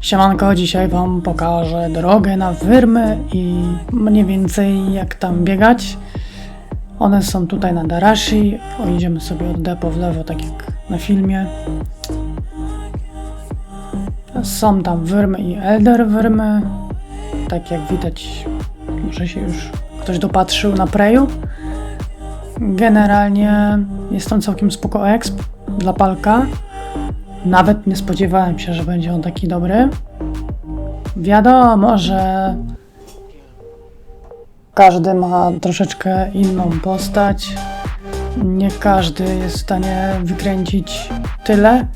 Siemanko, dzisiaj wam pokażę drogę na Wyrmy i mniej więcej jak tam biegać. One są tutaj na Darashi, o idziemy sobie od depo w lewo, tak jak na filmie. Są tam Wyrmy i Elder Wyrmy, tak jak widać, może się już ktoś dopatrzył na Preju. Generalnie jest on całkiem spoko exp dla Palka. Nawet nie spodziewałem się, że będzie on taki dobry. Wiadomo, że każdy ma troszeczkę inną postać. Nie każdy jest w stanie wykręcić tyle,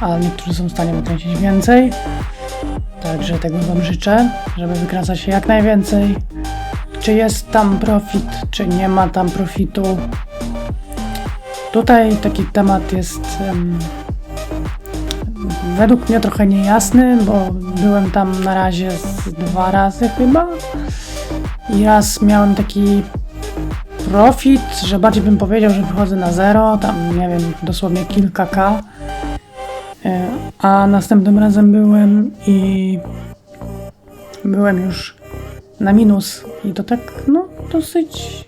ale niektórzy są w stanie wykręcić więcej. Także tego Wam życzę, żeby wykręcać się jak najwięcej. Czy jest tam profit, czy nie ma tam profitu. Tutaj taki temat jest em, według mnie trochę niejasny, bo byłem tam na razie z dwa razy chyba. I raz miałem taki profit, że bardziej bym powiedział, że wychodzę na zero, tam nie wiem, dosłownie kilka K. E, A następnym razem byłem i byłem już na minus i to tak, no, dosyć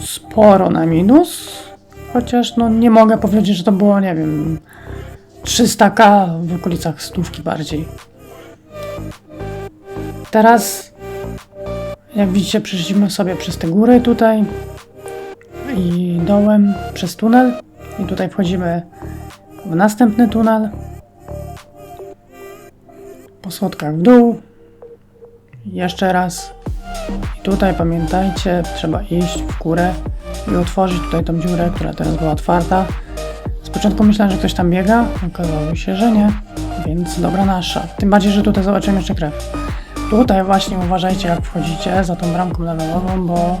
sporo na minus. Chociaż, no, nie mogę powiedzieć, że to było, nie wiem, 300k w okolicach stówki bardziej. Teraz, jak widzicie, przeszliśmy sobie przez te góry tutaj i dołem przez tunel. I tutaj wchodzimy w następny tunel. Po schodkach w dół. Jeszcze raz. I tutaj pamiętajcie, trzeba iść w górę i otworzyć tutaj tą dziurę, która teraz była otwarta. Z początku myślałem, że ktoś tam biega, okazało się, że nie, więc dobra nasza. Tym bardziej, że tutaj zobaczymy jeszcze krew. Tutaj właśnie uważajcie, jak wchodzicie za tą bramką levelową, bo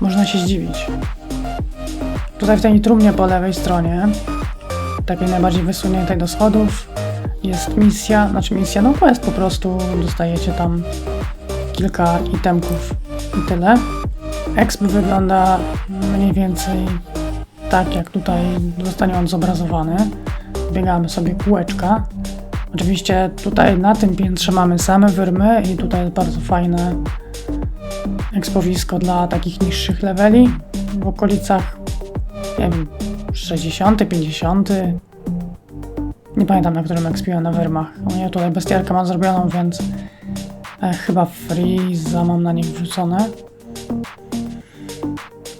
można się zdziwić. Tutaj w tej trumnie po lewej stronie, takiej najbardziej wysuniętej do schodów, jest misja, znaczy misja, no quest po prostu, dostajecie tam kilka itemków i tyle. Exp wygląda mniej więcej tak jak tutaj zostanie on zobrazowany. Biegamy sobie kółeczka. Oczywiście tutaj na tym piętrze mamy same wyrmy i tutaj bardzo fajne ekspowisko dla takich niższych leveli. W okolicach, nie wiem, 60, 50. Nie pamiętam na którym ekspiłem na wyrmach. Nie, tutaj bestiarkę mam zrobioną, więc e, chyba Freeza mam na nich wrzucone.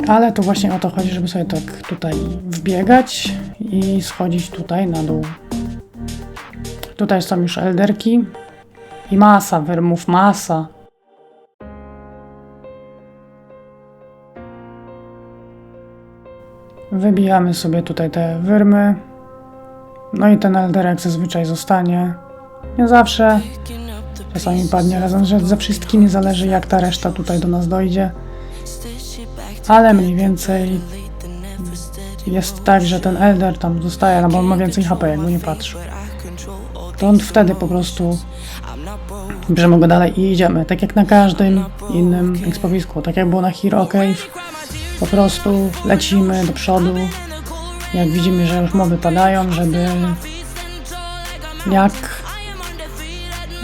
Ale to właśnie o to chodzi, żeby sobie tak tutaj wbiegać i schodzić tutaj na dół. Tutaj są już elderki i masa wyrmów, masa. Wybijamy sobie tutaj te wyrmy. No i ten elderek zazwyczaj zostanie. Nie zawsze. Czasami padnie razem że ze wszystkimi, zależy jak ta reszta tutaj do nas dojdzie ale mniej więcej jest tak, że ten Elder tam zostaje, no bo on ma więcej HP, jakby nie patrzył. To on wtedy po prostu bierzemy go dalej i idziemy, tak jak na każdym innym ekspowisku, tak jak było na Hero Cave, po prostu lecimy do przodu, jak widzimy, że już mowy padają, żeby jak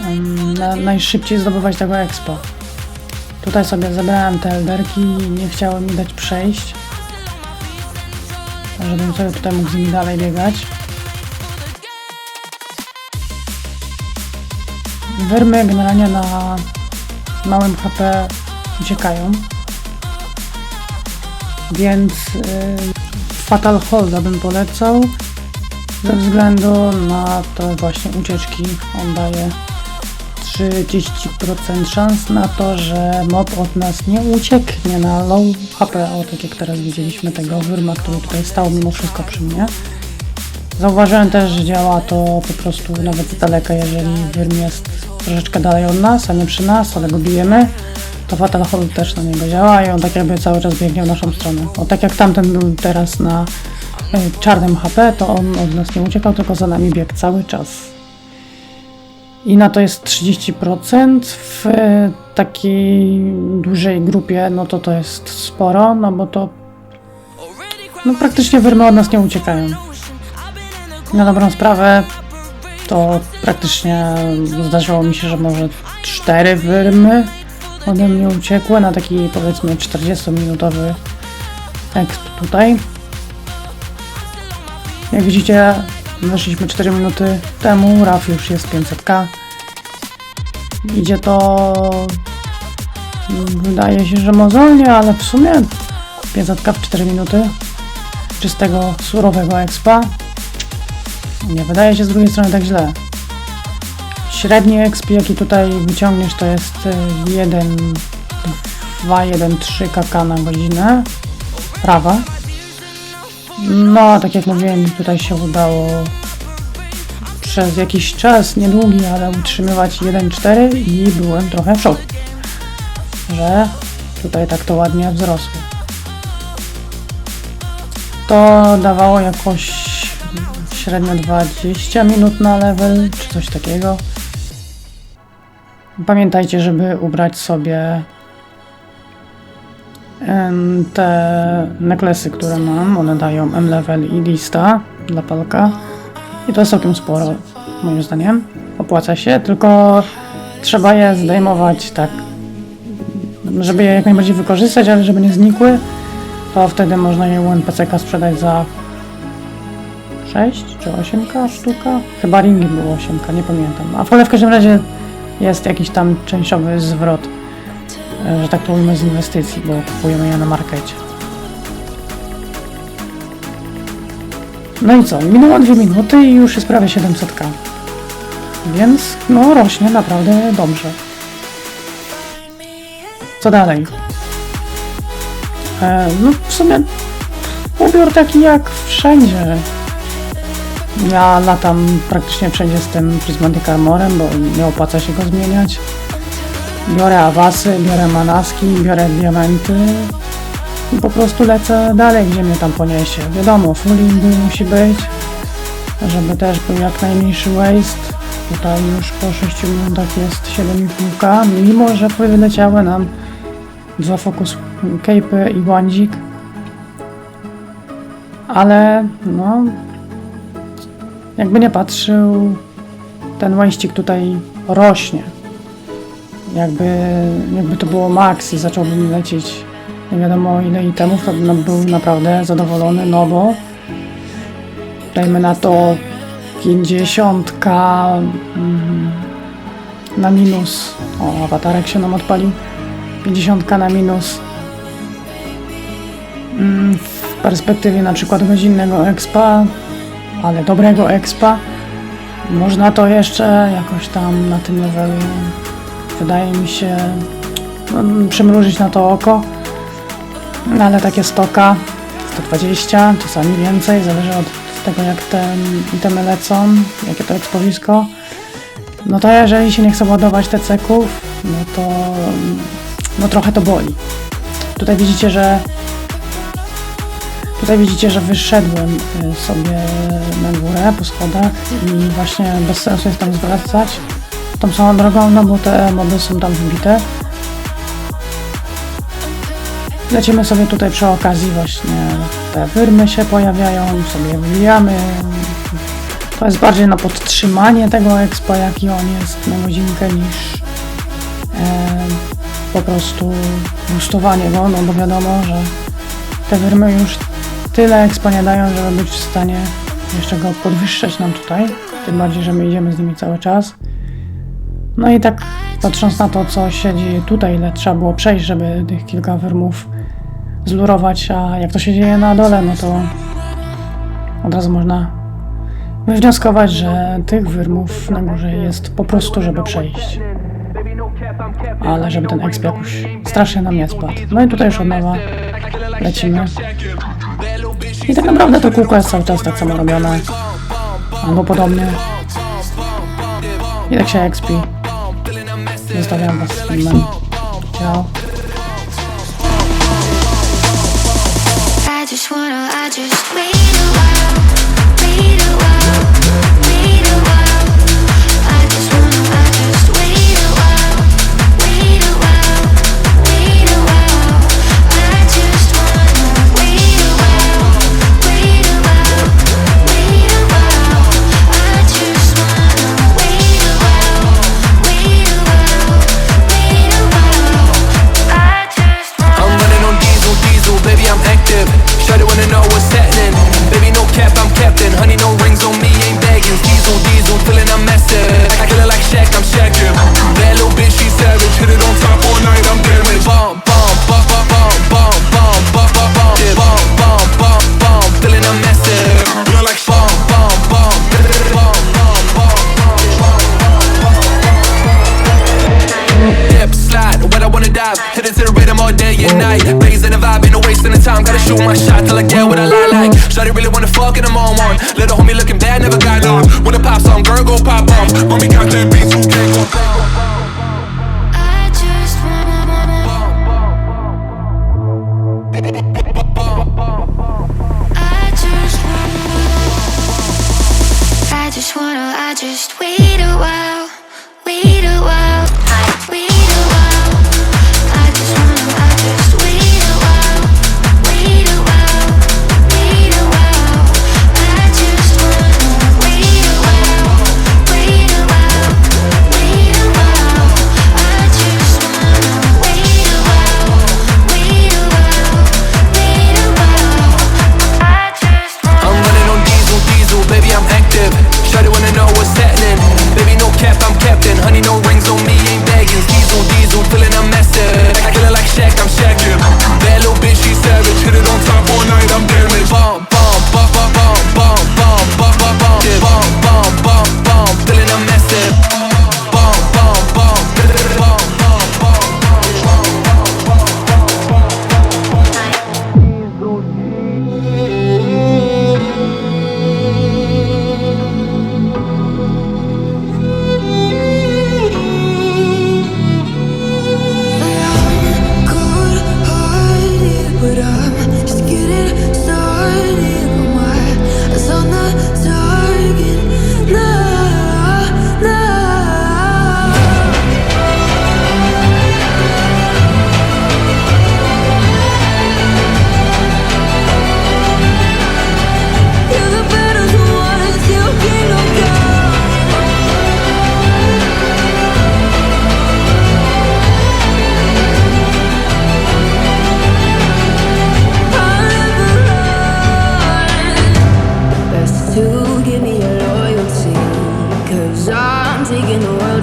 um, na, najszybciej zdobywać tego expo. Tutaj sobie zebrałem te elderki i nie chciały mi dać przejść. Żebym sobie tutaj mógł z nimi dalej biegać. Wyrmy generalnie na małym HP uciekają. Więc yy, Fatal Holda bym polecał. Ze względu na to właśnie ucieczki on daje 30% szans na to, że mob od nas nie ucieknie na low HP, o tak jak teraz widzieliśmy tego wyrma, który tutaj stał mimo wszystko przy mnie. Zauważyłem też, że działa to po prostu nawet z daleka, jeżeli wyrm jest troszeczkę dalej od nas, a nie przy nas, ale go bijemy, to Fatal Hold też na niego działa i on tak jakby cały czas biegnie w naszą stronę. O tak jak tamten był teraz na y, czarnym HP, to on od nas nie uciekał, tylko za nami biegł cały czas i na to jest 30%. W e, takiej dużej grupie, no to to jest sporo, no bo to no praktycznie wyrmy od nas nie uciekają. Na dobrą sprawę to praktycznie zdarzyło mi się, że może cztery wyrmy ode mnie uciekły na taki powiedzmy 40-minutowy exp tutaj. Jak widzicie, weszliśmy 4 minuty temu, RAF już jest 500k. Idzie to... Wydaje się, że mozolnie, ale w sumie 500k w 4 minuty czystego, surowego expa. Nie wydaje się z drugiej strony tak źle. Średni exp, jaki tutaj wyciągniesz, to jest y, 1, 2, 1, 3 kk na godzinę. Prawa. No, tak jak mówiłem, tutaj się udało przez jakiś czas, niedługi, ale utrzymywać 1,4 i byłem trochę w szoku, że tutaj tak to ładnie wzrosło. To dawało jakoś średnio 20 minut na level, czy coś takiego. Pamiętajcie, żeby ubrać sobie te neklesy, które mam. One dają M-level i lista dla palka. I to jest całkiem sporo, moim zdaniem. Opłaca się, tylko trzeba je zdejmować tak, żeby je jak najbardziej wykorzystać, ale żeby nie znikły, to wtedy można je u NPC-ka sprzedać za 6 czy 8k sztuka? Chyba ringi było 8k, nie pamiętam. A w, ale w każdym razie jest jakiś tam częściowy zwrot, e, że tak to ujmę, z inwestycji, bo kupujemy je na markecie. No i co? Minęło 2 minuty i już jest prawie 700k. Więc no rośnie naprawdę dobrze. Co dalej? E, no w sumie ubiór taki jak wszędzie. Ja latam praktycznie wszędzie z tym Prismatic Armorem, bo nie opłaca się go zmieniać. Biorę awasy, biorę manaski, biorę diamenty i po prostu lecę dalej, gdzie mnie tam poniesie. Wiadomo, fulling musi być, żeby też był jak najmniejszy waste. Tutaj już po 6 minutach jest 7,5k, mimo że wyleciały nam dwa focus cape i błądzik. Ale no, jakby nie patrzył, ten łańścik tutaj rośnie. Jakby, jakby to było max i zacząłbym lecieć nie wiadomo ile itemów, to bym był naprawdę zadowolony, no bo dajmy na to 50k mm, na minus. O, awatarek się nam odpalił. 50k na minus mm, w perspektywie na przykład godzinnego expa ale dobrego expa. Można to jeszcze jakoś tam na tym levelu, wydaje mi się, no, przymrużyć na to oko. No, ale takie stoka 120, czasami więcej, zależy od tego jak te itemy lecą, jakie to ekspowisko. No to jeżeli się nie chce ładować te ceków, no to no trochę to boli. Tutaj widzicie, że Tutaj widzicie, że wyszedłem y, sobie na górę po schodach i właśnie bez sensu jest tam zwracać tą samą drogą, no bo te moby są tam wybite. Lecimy sobie tutaj przy okazji właśnie te wyrmy się pojawiają, sobie wybijamy. To jest bardziej na podtrzymanie tego expa, jaki on jest na godzinkę niż e, po prostu boostowanie go, no bo wiadomo, że te wyrmy już tyle expa nie dają, żeby być w stanie jeszcze go podwyższać nam tutaj. Tym bardziej, że my idziemy z nimi cały czas. No i tak patrząc na to, co się dzieje tutaj, ile trzeba było przejść, żeby tych kilka wyrmów zlurować, a jak to się dzieje na dole, no to od razu można wywnioskować, że tych wyrmów na górze jest po prostu, żeby przejść. Ale żeby ten exp jakoś strasznie nam nie spadł. No i tutaj już od nowa lecimy. I tak naprawdę to kółko jest cały czas tak samo robione. Albo podobnie. I tak się XP. Zostawiam was z filmem. Ciao.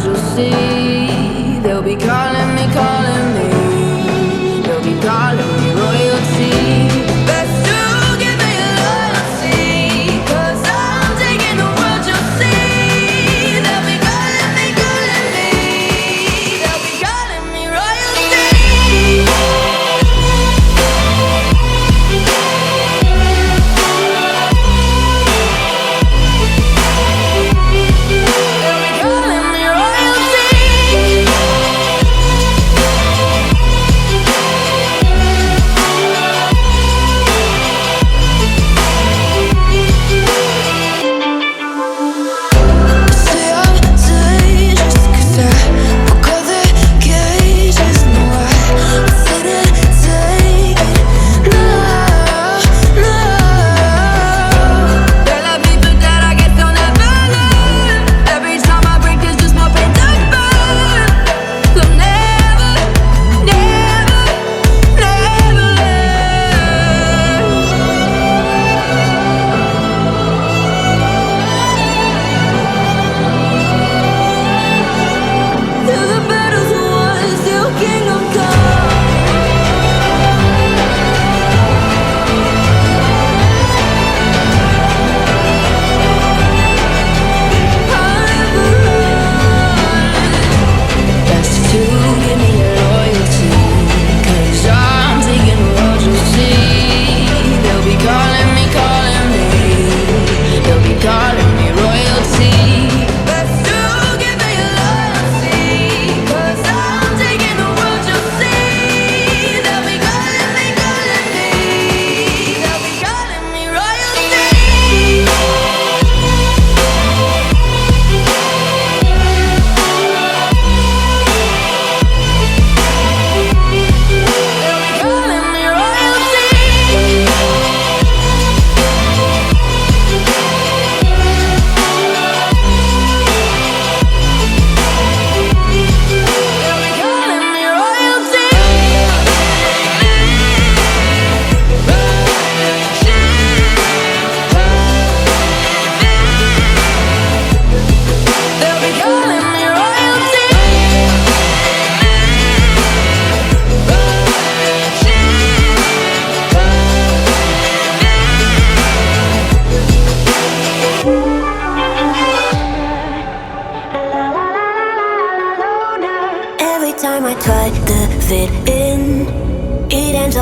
you'll see. There'll be gone.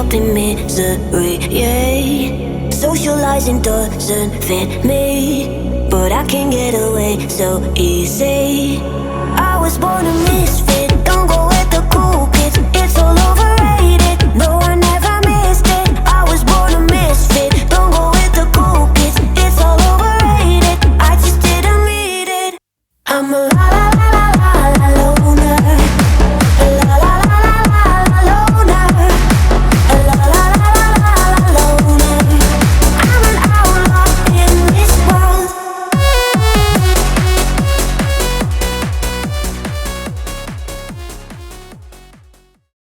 Up in misery. Yeah, socializing doesn't fit me, but I can get away so easy. I